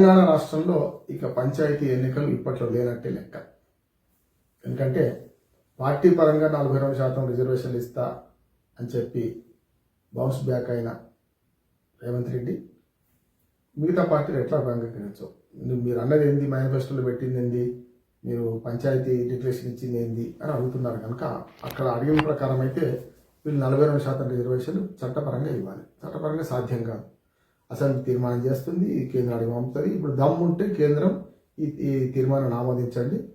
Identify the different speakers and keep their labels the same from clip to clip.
Speaker 1: తెలంగాణ రాష్ట్రంలో ఇక పంచాయతీ ఎన్నికలు ఇప్పట్లో లేనట్టే లెక్క. ఎందుకంటే పార్టీ పరంగా నలభై రెండు శాతం రిజర్వేషన్లు ఇస్తా అని చెప్పి బౌన్స్ బ్యాక్ అయిన రేవంత్ రెడ్డి మిగతా పార్టీలు ఎట్లా అంగీకరించవు మీరు అన్నది ఏంది? మేనిఫెస్టోలో పెట్టింది ఏంది? మీరు పంచాయతీ డిక్లరేషన్ ఇచ్చింది ఏంది? అని అడుగుతున్నారు కనుక అక్కడ అడిగిన ప్రకారం అయితే వీళ్ళు నలభై రెండు శాతం రిజర్వేషన్ చట్టపరంగా ఇవ్వాలి. చట్టపరంగా సాధ్యం కాదు. అసెంబ్లీ తీర్మానం చేస్తుంది కేంద్రానికి పంపుతుంది. ఇప్పుడు దమ్ము ఉంటే కేంద్రం ఈ ఈ తీర్మానాన్ని ఆమోదించండి.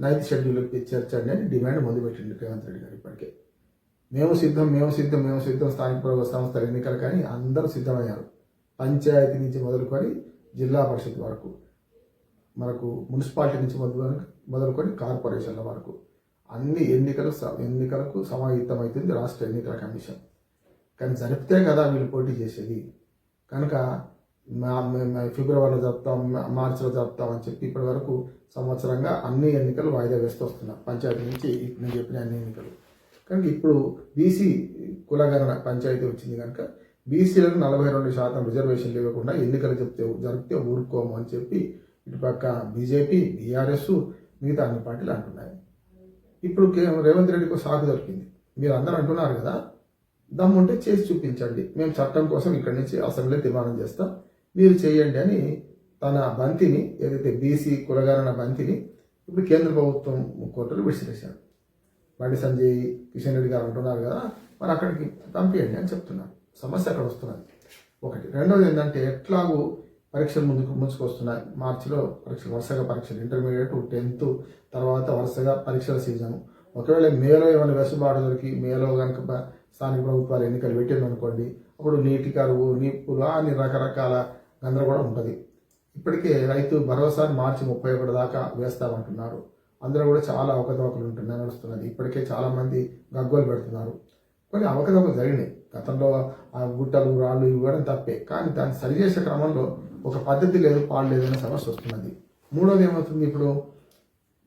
Speaker 1: నైన్త్ షెడ్యూల్కి చేర్చండి అని డిమాండ్ మొదలుపెట్టింది రేవంత్ రెడ్డి గారు ఇప్పటికే. మేము సిద్ధం మేము సిద్ధం మేము సిద్ధం స్థానిక ప్రభుత్వ సంస్థల ఎన్నికలు కానీ అందరూ సిద్ధమయ్యారు. పంచాయతీ నుంచి మొదలుకొని జిల్లా పరిషత్ వరకు మనకు మున్సిపాలిటీ నుంచి మొదలు మొదలుకొని కార్పొరేషన్ల వరకు అన్ని ఎన్నికలు స- ఎన్నికలకు సమాహితమవుతుంది రాష్ట్ర ఎన్నికల కమిషన్. కానీ జరిపితే కదా వీళ్ళు పోటీ చేసేది. కనుక మే- ఫిబ్రవరిలో జరుపుతాం మార్చిలో జరుపుతాం అని చెప్పి ఇప్పటి వరకు సంవత్సరంగా అన్ని ఎన్నికలు వాయిదా వేస్తూ వస్తున్నాయి పంచాయతీ నుంచి నేను చెప్పిన అన్ని ఎన్నికలు. కనుక ఇప్పుడు బీసీ కులగణన పంచాయతీ వచ్చింది కనుక బీసీలకు నలభై రెండు శాతం రిజర్వేషన్లు ఇవ్వకుండా ఎన్నికలు చెప్తే జరిపితే ఊరుకోము అని చెప్పి ఇటుపక్క బీజేపీ బీఆర్ఎస్ మిగతా అన్ని పార్టీలు అంటున్నాయి. ఇప్పుడు రేవంత్ రెడ్డికి ఒక సాకు దొరికింది. మీరు అందరూ అంటున్నారు కదా దమ్ముంటే చేసి చూపించండి. మేము చట్టం కోసం ఇక్కడి నుంచి అసెంబ్లీ తీర్మానం చేస్తాం. మీరు చేయండి అని తన బంతిని ఏదైతే బీసీ కులగణన బంతిని ఇప్పుడు కేంద్ర ప్రభుత్వం కోర్టులు విసిరేశారు బండి సంజయ్ కిషన్ రెడ్డి గారు అంటున్నారు కదా మరి అక్కడికి పంపించండి అని చెప్తున్నారు. సమస్య అక్కడ వస్తున్నది. ఒకటి. రెండవది ఏంటంటే ఎట్లాగూ పరీక్షలు ముందుకు ముంచుకొస్తున్నాయి. మార్చిలో పరీక్షలు వరుసగా పరీక్షలు. ఇంటర్మీడియట్ టెన్త్ తర్వాత వరుసగా పరీక్షల సీజన్. ఒకవేళ మేలో ఏమైనా వెసులుబాటు దొరికి మేలో కనుక స్థానిక ప్రభుత్వాలు ఎన్నికలు పెట్టింది అనుకోండి అప్పుడు నీటి కరువు నిప్పులు అని రకరకాల గందరగోళం ఉంటుంది. ఇప్పటికే రైతు భరోసా మార్చి ముప్పై ఒకటి దాకా వేస్తామంటున్నారు. అందులో కూడా చాలా అవకతవకలు ఉంటున్నాయి నడుస్తున్నది. ఇప్పటికే చాలామంది గగ్గోలు పెడుతున్నారు. కొన్ని అవకతవకలు జరిగినాయి. గతంలో ఆ గుట్టలు రాళ్ళు ఇవ్వడం తప్పే. కానీ దాన్ని సరిచేసే క్రమంలో ఒక పద్ధతి లేదు పాడు లేదు అనే సమస్య వస్తున్నది. మూడోది ఏమవుతుంది ఇప్పుడు?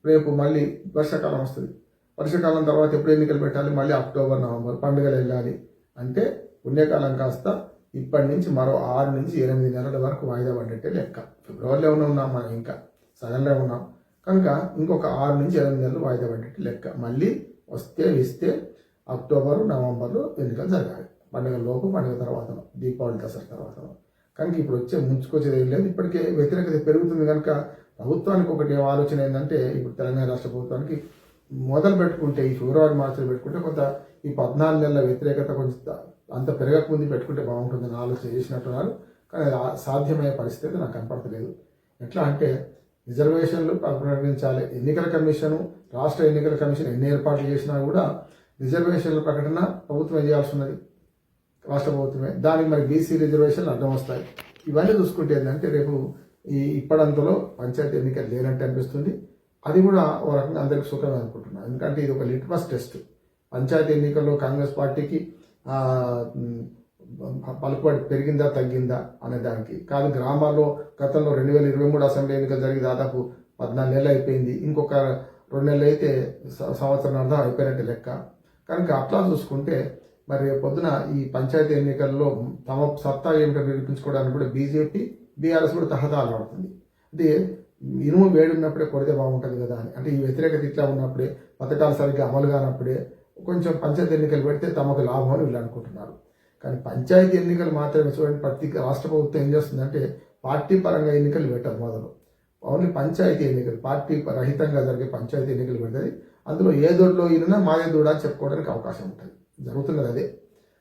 Speaker 1: రేపు మళ్ళీ వర్షాకాలం వస్తుంది. వర్షాకాలం తర్వాత ఎప్పుడు ఎన్నికలు పెట్టాలి? మళ్ళీ అక్టోబర్ నవంబర్ పండుగలు వెళ్ళాలి. అంటే పుణ్యకాలం కాస్త ఇప్పటి నుంచి మరో ఆరు నుంచి ఎనిమిది నెలల వరకు వాయిదా పడ్డట్టే లెక్క. ఫిబ్రవరిలో ఉన్నాం మనం ఇంకా. సడన్లో ఉన్నాం. కనుక ఇంకొక ఆరు నుంచి ఎనిమిది నెలలు వాయిదా పడ్డట్టు లెక్క. మళ్ళీ వస్తే ఇస్తే అక్టోబర్ నవంబర్లో ఎన్నికలు జరగాలి. పండుగ లోపు పండుగ తర్వాత దీపావళి దసరా తర్వాత కనుక ఇప్పుడు వచ్చే ముంచుకొచ్చేది ఏం లేదు. ఇప్పటికే వ్యతిరేకత పెరుగుతుంది కనుక ప్రభుత్వానికి ఒకటి ఆలోచన ఏంటంటే ఇప్పుడు తెలంగాణ రాష్ట్ర ప్రభుత్వానికి మొదలు పెట్టుకుంటే ఈ ఫిబ్రవరి మార్చిలో పెట్టుకుంటే కొంత ఈ పద్నాలుగు నెలల వ్యతిరేకత కొంచెం అంత పెరగకముందు పెట్టుకుంటే బాగుంటుందని ఆలోచన చేసినట్టున్నారు. కానీ సాధ్యమయ్యే పరిస్థితి నాకు కనపడతలేదు. ఎట్లా అంటే రిజర్వేషన్లు ప్రకటించాలి. ఎన్నికల కమిషను రాష్ట్ర ఎన్నికల కమిషన్ ఎన్ని ఏర్పాట్లు చేసినా కూడా రిజర్వేషన్ల ప్రకటన ప్రభుత్వం చేయాల్సి ఉన్నది రాష్ట్ర ప్రభుత్వమే. దానికి మరి బీసీ రిజర్వేషన్లు అడ్డం వస్తాయి. ఇవన్నీ చూసుకుంటే ఏంటంటే రేపు ఈ ఇప్పటింతలో పంచాయతీ ఎన్నికలు లేనట్టు అనిపిస్తుంది. అది కూడా ఓ రకంగా అందరికి సుఖమే అనుకుంటున్నాను. ఎందుకంటే ఇది ఒక లిట్మస్ టెస్ట్. పంచాయతీ ఎన్నికల్లో కాంగ్రెస్ పార్టీకి పలుకుబడి పెరిగిందా తగ్గిందా అనే దానికి. కాదు గ్రామాల్లో గతంలో రెండు వేల ఇరవై మూడు అసెంబ్లీ ఎన్నికలు జరిగి దాదాపు పద్నాలుగు నెలలు అయిపోయింది. ఇంకొక రెండు నెలలు అయితే స- సంవత్సరం అర్థం అయిపోయినట్టు లెక్క. కనుక అట్లా చూసుకుంటే మరి రేపు పొద్దున ఈ పంచాయతీ ఎన్నికల్లో తమ సత్తా ఏమిటో నిరూపించుకోవడానికి కూడా బీజేపీ బీఆర్ఎస్ కూడా తహతాలాడుతుంది అంటే ఇనుము వేడి ఉన్నప్పుడే కొడితే బాగుంటుంది కదా అని. అంటే ఈ వ్యతిరేకత ఇట్లా ఉన్నప్పుడే పథకాలు సరిగ్గా అమలు కానప్పుడే కొంచెం పంచాయతీ ఎన్నికలు పెడితే తమకు లాభం అని వీళ్ళు అనుకుంటున్నారు. కానీ పంచాయతీ ఎన్నికలు మాత్రమే చూడండి ప్రతి రాష్ట్ర ప్రభుత్వం ఏం చేస్తుందంటే పార్టీ పరంగా ఎన్నికలు పెట్టదు మొదలు. ఓన్లీ పంచాయతీ ఎన్నికలు పార్టీ రహితంగా జరిగే పంచాయతీ ఎన్నికలు పెడుతుంది. అందులో ఏ దొడ్లో ఈయన మాదే దూడ అని చెప్పుకోవడానికి అవకాశం ఉంటుంది. జరుగుతున్నది అదే.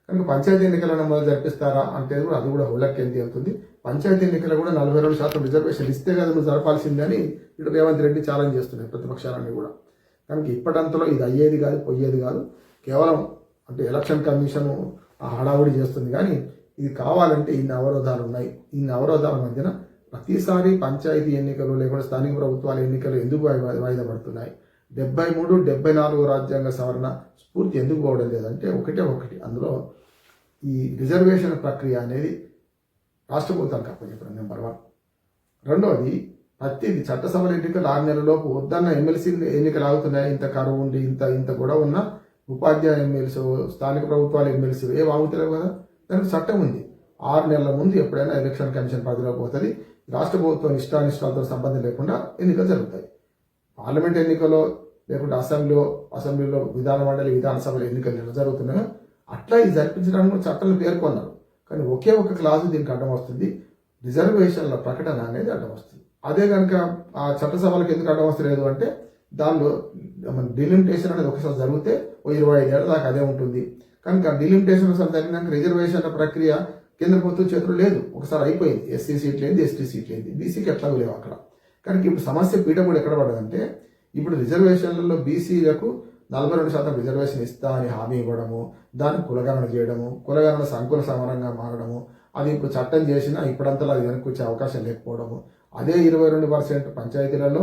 Speaker 1: కనుక పంచాయతీ ఎన్నికలను మొదలు జరిపిస్తారా అంటే కూడా అది కూడా హుళ్ళక్కేంది అవుతుంది పంచాయతీ ఎన్నికలు కూడా నలభై రెండు శాతం రిజర్వేషన్ ఇస్తే కదా నువ్వు జరపాల్సిందని ఇటు రేవంత్ రెడ్డి ఛాలెంజ్ చేస్తున్నాయి ప్రతిపక్షాలన్నీ కూడా. కనుక ఇప్పటంతలో ఇది అయ్యేది కాదు పోయేది కాదు. కేవలం అంటే ఎలక్షన్ కమిషన్ ఆ హడావుడి చేస్తుంది. కానీ ఇది కావాలంటే ఇన్ని అవరోధాలు ఉన్నాయి. ఇన్ని అవరోధాల మధ్యన ప్రతిసారి పంచాయతీ ఎన్నికలు లేకుండా స్థానిక ప్రభుత్వాల ఎన్నికలు ఎందుకు వాయిదా పడుతున్నాయి? డెబ్బై మూడు డెబ్బై నాలుగు రాజ్యాంగ సవరణ స్ఫూర్తి ఎందుకు పోవడం లేదంటే ఒకటే ఒకటి. అందులో ఈ రిజర్వేషన్ ప్రక్రియ అనేది రాష్ట్ర ప్రభుత్వానికి అప్పచెప్పడం నెంబర్ వన్ రెండవది ప్రతిది చట్టసభల ఎన్నికలు ఆరు నెలలలోపు వద్దన్న ఎమ్మెల్సీ ఎన్నికలు ఆగుతున్నాయి? ఇంత కరువు ఉండి ఇంత ఇంత గొడవ ఉన్న ఉపాధ్యాయ ఎమ్మెల్సీ స్థానిక ప్రభుత్వాల ఎమ్మెల్సీ ఏం ఆగుతలేవు కదా? దానికి చట్టం ఉంది. ఆరు నెలల ముందు ఎప్పుడైనా ఎలక్షన్ కమిషన్ పరిధిలోకి పోతుంది. రాష్ట్ర ప్రభుత్వం ఇష్టానిష్టాలతో సంబంధం లేకుండా ఎన్నికలు జరుగుతాయి. పార్లమెంట్ ఎన్నికలో లేకుంటే అసెంబ్లీలో అసెంబ్లీలో విధాన మండలి విధానసభల ఎన్నికలు జరుగుతున్నాయో? అట్లా ఇది జరిపించడానికి కూడా చట్టాలు పేర్కొన్నారు. కానీ ఒకే ఒక క్లాజు దీనికి అడ్డం వస్తుంది. రిజర్వేషన్ల ప్రకటన అనేది అడ్డం వస్తుంది. అదే కనుక ఆ చట్టసభలకు ఎందుకు అడ్డం వస్తలేదు అంటే దానిలో మన డిలిమిటేషన్ అనేది ఒకసారి జరిగితే ఓ ఇరవై ఐదేళ్ళ దాకా అదే ఉంటుంది. కనుక డిలిమిటేషన్ ఒకసారి జరిగినాక రిజర్వేషన్ల ప్రక్రియ కేంద్ర ప్రభుత్వం చేతులు లేదు. ఒకసారి అయిపోయింది. ఎస్సీ సీట్లు ఏంది ఎస్టీ సీట్లు ఏంది? బీసీకి ఎట్లా లేవు అక్కడ. కనుక ఇప్పుడు సమస్య పీఠం కూడా ఎక్కడ పడదంటే ఇప్పుడు రిజర్వేషన్లలో బీసీలకు నలభై రెండు శాతం రిజర్వేషన్ ఇస్తా అని హామీ ఇవ్వడము దాన్ని కులగణన చేయడము కులగణన సంకుల సమరంగా మారడము అది ఇప్పుడు చట్టం చేసినా ఇప్పుడంతలా అది వెనక్కి వచ్చే అవకాశం లేకపోవడము. అదే ఇరవై రెండు పర్సెంట్ పంచాయతీలలో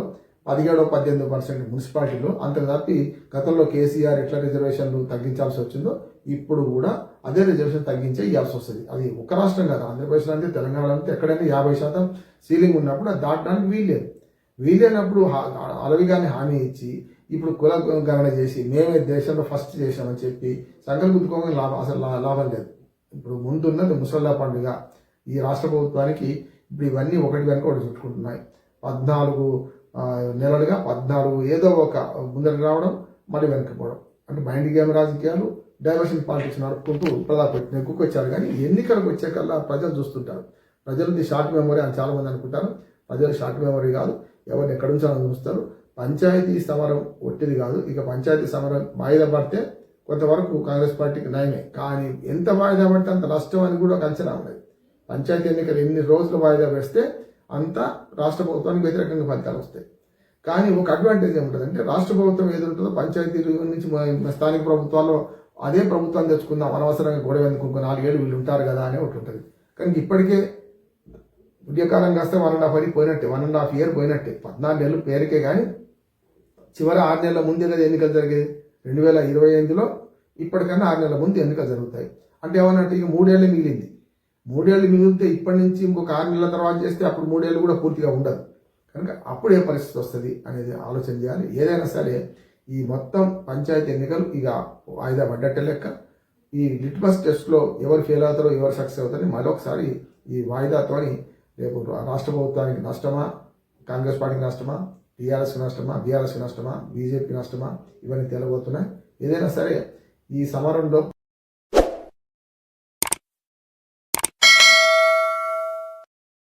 Speaker 1: పదిహేడో పద్దెనిమిది పర్సెంట్ మున్సిపాలిటీలో అంత తప్పి గతంలో కేసీఆర్ ఎట్లా రిజర్వేషన్లు తగ్గించాల్సి వచ్చిందో ఇప్పుడు కూడా అదే రిజర్వేషన్ తగ్గించే ఇవ్వాల్సి వస్తుంది. అది ఒక రాష్ట్రం కాదు ఆంధ్రప్రదేశ్ అంటే తెలంగాణ అంటే ఎక్కడైనా యాభై శాతం సీలింగ్ ఉన్నప్పుడు అది దాటడానికి వీల్లేదు. వీలైనప్పుడు అలవిగానే హామీ ఇచ్చి ఇప్పుడు కుల గణన చేసి మేమే దేశంలో ఫస్ట్ చేశామని చెప్పి సంకల్ గుద్దుకోవడం లాభం అసలు లా- లాభం లేదు. ఇప్పుడు ముందున్నది ముసల్లా పండుగ. ఈ రాష్ట్ర ప్రభుత్వానికి ఇప్పుడు ఇవన్నీ ఒకటి వెనక ఒకటి చుట్టుకుంటున్నాయి. పద్నాలుగు నెలలుగా పద్నాలుగు ఏదో ఒక ముందరికి రావడం మళ్ళీ వెనకపోవడం అంటే మైండ్ గేమ్ రాజకీయాలు? డైవర్షన్ పాలిటిక్స్ నడుపుకుంటూ ప్రధాపెట్టిన ఎక్కువచ్చారు కానీ ఎన్నికలకు వచ్చేకల్లా ప్రజలు చూస్తుంటారు. ప్రజలది షార్ట్ మెమరీ అని చాలామంది అనుకుంటారు. ప్రజలు షార్ట్ మెమరీ కాదు. ఎవరిని ఎక్కడ ఉంచాలని చూస్తారు. పంచాయతీ సమరం ఒట్టిది కాదు. ఇక పంచాయతీ సమరం వాయిదా పడితే కొంతవరకు కాంగ్రెస్ పార్టీకి నయమే కానీ ఎంత వాయిదా పడితే అంత నష్టం అని కూడా ఒక అంచనా ఉన్నది పంచాయతీ ఎన్నికలు ఎన్ని రోజులు వాయిదా వేస్తే అంత రాష్ట్ర ప్రభుత్వానికి వ్యతిరేకంగా ఫలితాలు వస్తాయి. కానీ ఒక అడ్వాంటేజ్ ఏముంటుంది రాష్ట్ర ప్రభుత్వం ఏది ఉంటుందో పంచాయతీల నుంచి స్థానిక ప్రభుత్వాల్లో అదే ప్రభుత్వం తెచ్చుకుందాం. అనవసరంగా గొడవ ఎందుకు? నాలుగేళ్ళు వీళ్ళు ఉంటారు కదా అని ఒకటి ఉంటుంది. కానీ ఇప్పటికే ఉద్యకాలం కాస్తే వన్ అండ్ హాఫ్ అని పోయినట్టే. వన్ అండ్ హాఫ్ ఇయర్ పోయినట్టే. పద్నాలుగు ఏళ్ళు పేరుకే కానీ చివరి ఆరు నెలల ముందే కదా ఎన్నికలు జరిగేది? రెండు వేల ఇరవై ఎనిమిదిలో ఇప్పటికన్నా ఆరు నెలల ముందు ఎన్నికలు జరుగుతాయి. అంటే ఏమన్నట్టు ఇక మూడేళ్ళు మిగిలింది. మూడేళ్ళు మిగిలితే ఇప్పటి నుంచి ఇంకొక ఆరు నెలల తర్వాత చేస్తే అప్పుడు మూడేళ్ళు కూడా పూర్తిగా ఉండదు. కనుక అప్పుడు ఏ పరిస్థితి వస్తుంది అనేది ఆలోచన చేయాలి. ఏదైనా సరే ఈ మొత్తం పంచాయతీ ఎన్నికలు ఇక వాయిదా పడ్డట్టే లెక్క. ఈ లిట్మస్ టెస్ట్లో ఎవరు ఫెయిల్ అవుతారో ఎవరు సక్సెస్ అవుతారని మరొకసారి ఈ వాయిదాతోని రేపు రాష్ట్ర ప్రభుత్వానికి నష్టమా కాంగ్రెస్ పార్టీకి నష్టమా టీఆర్ఎస్కి నష్టమా బీఆర్ఎస్కి నష్టమా బీజేపీకి నష్టమా ఇవన్నీ తెలబోతున్నాయి. ఏదైనా సరే ఈ సమరంలో